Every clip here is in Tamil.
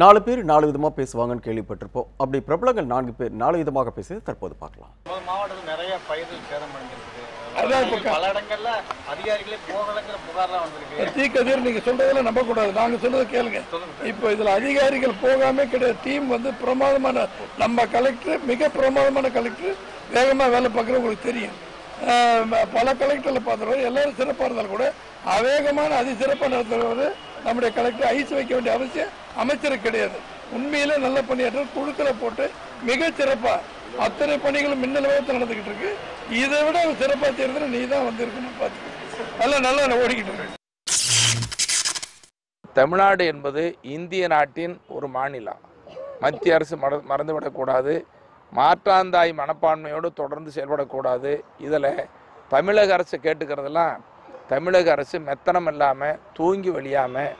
நாலு பேர் நாலு விதமா பேசுவாங்கன்னு கேள்விப்பட்டிருப்போம். அப்படி பிரபலங்கள் நான்கு பேர் நாலு விதமாக பேசுவதை தற்போது பார்க்கலாம். மாவட்டத்தில் நிறைய பயிர்கள் சேதம் அடைஞ்சிருக்கு. பல இடங்கள்ல அதிகாரிகளே போகலைங்கிற புகார்லாம் வந்திருக்கு. தீக்கதிர் நீங்க சொல்றதெல்லாம் நம்ப கூடாது நாங்க சொல்றதை கேளுங்க. இப்போ இதுல அதிகாரிகள் போகாம கிடையாது. டீம் வந்து பிரமாதமான நம்ம கலெக்டர் மிக பிரமாதமான கலெக்டர் வேகமா வேலை பார்க்குறது உங்களுக்கு தெரியும். பல கலெக்டர்ல பார்த்துருவோம் எல்லாரும் சிறப்பா இருந்தாலும் கூட அவேகமான அதிசிறப்பாக நடத்துறது நம்முடைய கலெக்டர் ஐஸ் வைக்க வேண்டிய அவசியம் அமைச்சருக்கு கிடையாது. உண்மையிலே நல்ல பணியாற்ற குழுக்களை போட்டு மிக சிறப்பா அத்தனை பணிகளும் மின்னல் வேகத்தில் நடந்துகிட்டு இருக்கு. இதை விட சிறப்பா செய்யறதுல நீ தான் வந்திருக்கணும் பார்த்து நல்லா நல்லா ஓடிக்கிட்டு இருக்கு தமிழ்நாடு என்பது இந்திய நாட்டின் ஒரு மாநிலம். மத்திய அரசு மற மறந்துவிடக்கூடாது. மாற்றாந்தாய் மனப்பான்மையோடு தொடர்ந்து செயல்படக்கூடாது. இதில் தமிழக அரசு கேட்டுக்கிறதெல்லாம் தமிழக அரசு மெத்தனம் இல்லாமல் தூங்கி வழியாமல்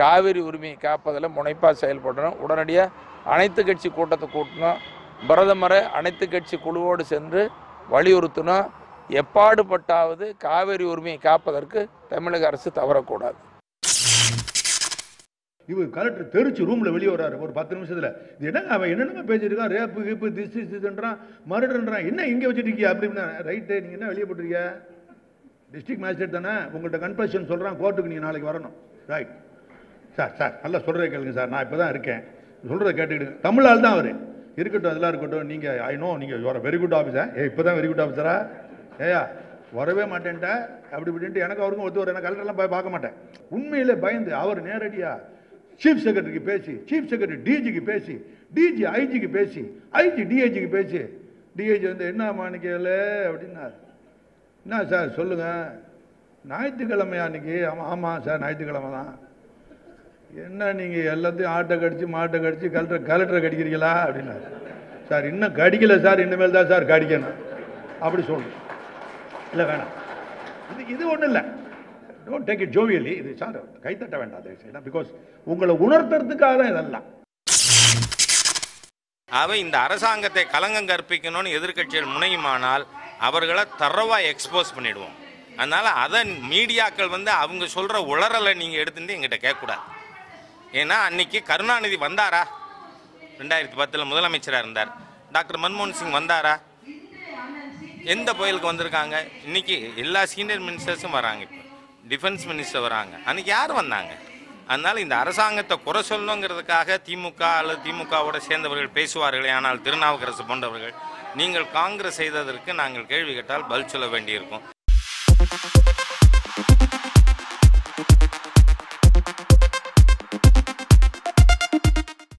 காவிரி உரிமையை காப்பதில் முனைப்பாக செயல்படணும் உடனடியாக அனைத்து கட்சி கூட்டத்தை கூட்டணும். பிரதமரை அனைத்து கட்சி குழுவோடு சென்று வலியுறுத்தணும். எப்பாடுபட்டாவது காவிரி உரிமையை காப்பதற்கு தமிழக அரசு தவறக்கூடாது. இவர் கலெக்டர் தெரிச்சு ரூம்ல வெளியே வராரு ஒரு பத்து நிமிஷத்துல. இது என்ன அவன் என்னென்ன பேசிருக்கான் ரேப்பு கீப்பு திஸ் இஸ் இதுன்றான் என்ன இங்க இருக்கியா அப்படின்னா ரைட்டு நீங்க என்ன வெளியே போட்டிருக்கியா டிஸ்ட்ரிக்ட் மேஜிஸ்ட்ரேட் தானே? உங்கள்கிட்ட கன்ஃபெஷன் சொல்கிறேன் கோர்ட்டுக்கு நீங்கள் நாளைக்கு வரணும். ரைட் சார் சார் நல்லா சொல்கிறத கேளுங்க சார் நான் இப்போ தான் இருக்கேன். சொல்கிறத கேட்டுக்கிடுங்க. தமிழ் ஆள் தான் அவர். இருக்கட்டும் அதெல்லாம் இருக்கட்டும். நீங்கள் ஐ நோ நீங்க you are very good officer ஏ இப்போ தான் வெரி குட் ஆஃபீஸரா ஏயா வரவே மாட்டேன்ட்ட. அப்படி இப்படின்ட்டு எனக்கு அவருக்கும் ஒத்து வர எனக்கு கலெக்டர்லாம் போய் பார்க்க மாட்டேன். உண்மையிலே பயந்து அவர் நேரடியாக சீஃப் செக்ரட்டரிக்கு பேசி சீஃப் செக்ரட்டரி டிஜிக்கு பேசி டிஜி ஐஜிக்கு பேசி ஐஜி டிஐஜிக்கு பேசி டிஐஜி வந்து என்ன மாணிக்கல அப்படின்னார். என்ன சார் சொல்லுங்கள் ஞாயிற்றுக்கிழமையா அன்னைக்கு ஆமாம் ஆமாம் சார் ஞாயிற்றுக்கிழமை தான். என்ன நீங்கள் எல்லாத்தையும் ஆட்டை கடிச்சு மாட்டை கடிச்சு கலெக்டர் கலெக்டரை கடிக்கிறீங்களா? அப்படின்னா சார் இன்னும் கடிக்கலை சார் இனிமேல் தான் சார் கடிக்கணும். அப்படி சொல்லணும் இல்லை வேணாம். இது இது ஒன்றும் இல்லை. டோன்ட் டேக் இட் ஜோவியலி இது சார் கைத்தட்ட வேண்டாம் பிகாஸ் உங்களை உணர்த்துறதுக்காக தான் இதெல்லாம். அவை இந்த அரசாங்கத்தை கலங்கம் கற்பிக்கணும்னு எதிர்க்கட்சிகள் முனையுமானால் அவர்களை தரவா எக்ஸ்போஸ் பண்ணிடுவோம். அதனால அதை மீடியாக்கள் வந்து அவங்க சொல்ற உளறலை நீங்க எடுத்துட்டு எங்கிட்ட கேட்கக்கூடாது. ஏன்னா அன்னைக்கு கருணாநிதி வந்தாரா? ரெண்டாயிரத்தி பத்தில் முதலமைச்சராக இருந்தார். டாக்டர் மன்மோகன் சிங் வந்தாரா? எந்த புயலுக்கு வந்திருக்காங்க? இன்னைக்கு எல்லா சீனியர் மினிஸ்டர்ஸும் வராங்க இப்போ. டிஃபென்ஸ் மினிஸ்டர் வராங்க. அன்னைக்கு யார் வந்தாங்க? அதனால இந்த அரசாங்கத்தை குறை சொல்லணுங்கிறதுக்காக திமுக அல்லது திமுகவோட சேர்ந்தவர்கள் பேசுவார்களே ஆனால் திருநாவுக்கரசு போன்றவர்கள் நீங்கள் காங்கிரஸ் செய்ததற்கு நாங்கள் கேள்வி கேட்டால் பதில் சொல்ல வேண்டியிருக்கும்.